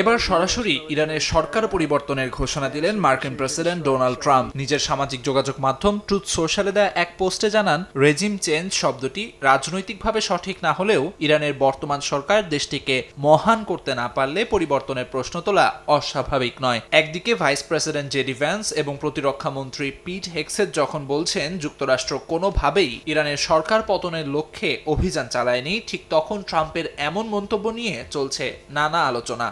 এবার সরাসরি ইরানের সরকার পরিবর্তনের ঘোষণা দিলেন মার্কিন প্রেসিডেন্ট ডোনাল্ড ট্রাম্প। নিজের সামাজিক যোগাযোগ মাধ্যম ট্রুথ সোশ্যালে দেয়া এক পোস্টে জানান রেজিম চেঞ্জ শব্দটি রাজনৈতিকভাবে সঠিক না হলেও ইরানের বর্তমান সরকার দেশটিকে মহান করতে না পারলে পরিবর্তনের প্রশ্ন তোলা অস্বাভাবিক নয়। একদিকে ভাইস প্রেসিডেন্ট জেডি ভ্যান্স এবং প্রতিরক্ষা মন্ত্রী পিট হেক্সেট যখন বলছেন যুক্তরাষ্ট্র কোনোভাবেই ইরানের সরকার পতনের লক্ষ্যে অভিযান চালায়নি ঠিক তখন ট্রাম্পের এমন মন্তব্য নিয়ে চলছে নানা আলোচনা।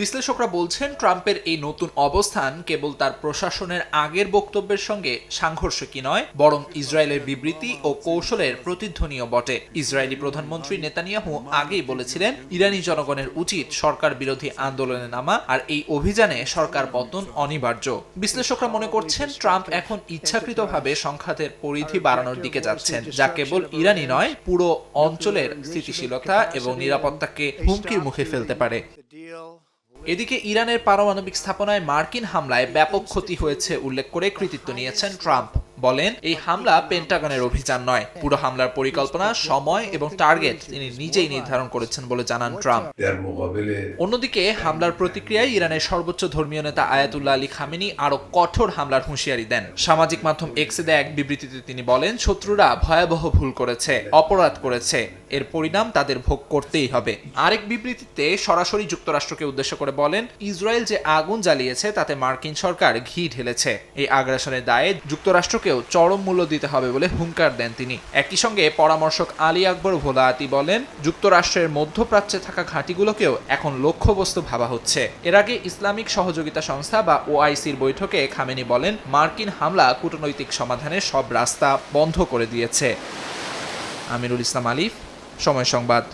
বিশ্লেষকরা বলছেন, ট্রাম্পের এই নতুন অবস্থান কেবল তার প্রশাসনের আগের বক্তব্যের সঙ্গে সাংঘর্ষিকই নয়, বরং ইসরায়েলের বিবৃতি ও কৌশলের প্রতিধ্বনিও বটে ইসরায়েলি প্রধানমন্ত্রী নেতানিয়াহু আগেই বলেছিলেন, ইরানি জনগণের উচিত সরকার বিরোধী আন্দোলনে নামা আর এই অভিযানে সরকার পতন অনিবার্য বিশ্লেষকরা মনে করছেন, ট্রাম্প এখন ইচ্ছাকৃতভাবে সংঘাতের পরিধি বাড়ানোর দিকে যাচ্ছেন, যা কেবল ইরানি নয়, পুরো অঞ্চলের স্থিতিশীলতা এবং নিরাপত্তাকে হুমকির মুখে ফেলতে পারে. এদিকে ইরানের পারমাণবিক স্থাপনায় মার্কিন হামলায় ব্যাপক ক্ষতি হয়েছে উল্লেখ করে কৃতিত্ব নিয়েছেন ট্রাম্প। বলেন, এই হামলা পেন্টাগনের অভিযান নয়। পুরো হামলার পরিকল্পনা, সময় এবং টার্গেট তিনি নিজেই নির্ধারণ করেছেন বলে জানান ট্রাম্প। অন্যদিকে, হামলার প্রতিক্রিয়ায় ইরানের সর্বোচ্চ ধর্মীয় নেতা আয়াতুল্লাহ আলী খামিনি আরও কঠোর হামলার হুঁশিয়ারি দেন। সামাজিক মাধ্যম এক্সে দেয় এক বিবৃতিতে তিনি বলেন, শত্রুরা ভয়াবহ ভুল করেছে, অপরাধ করেছে। এর পরিণাম তাদের ভোগ করতেই হবে। আরেক বিবৃতিতে সরাসরি যুক্তরাষ্ট্রকে উদ্দেশ্য করে বলেন, ইসরায়েল যে আগুন জ্বালিয়েছে তাতে মার্কিন সরকার ঘি ঢেলেছে। এই আগ্রাসনের দায়ে যুক্তরাষ্ট্রকে চরম মূল্য দিতে হবে বলে হুঙ্কার দেন তিনি। একই সঙ্গে পরামর্শক আলী আকবর ভোলাহাতি বলেন, যুক্তরাষ্ট্রের মধ্যপ্রাচ্যে থাকা ঘাঁটিগুলোকেও এখন লক্ষ্যবস্তু ভাবা হচ্ছে। এর আগে ইসলামিক সহযোগিতা সংস্থা বা ওআইসির বৈঠকে খামেনি বলেন, মার্কিন হামলা কূটনৈতিক সমাধানের সব রাস্তা বন্ধ করে দিয়েছে। আমিরুল ইসলাম আলিফ, সময় সংবাদ।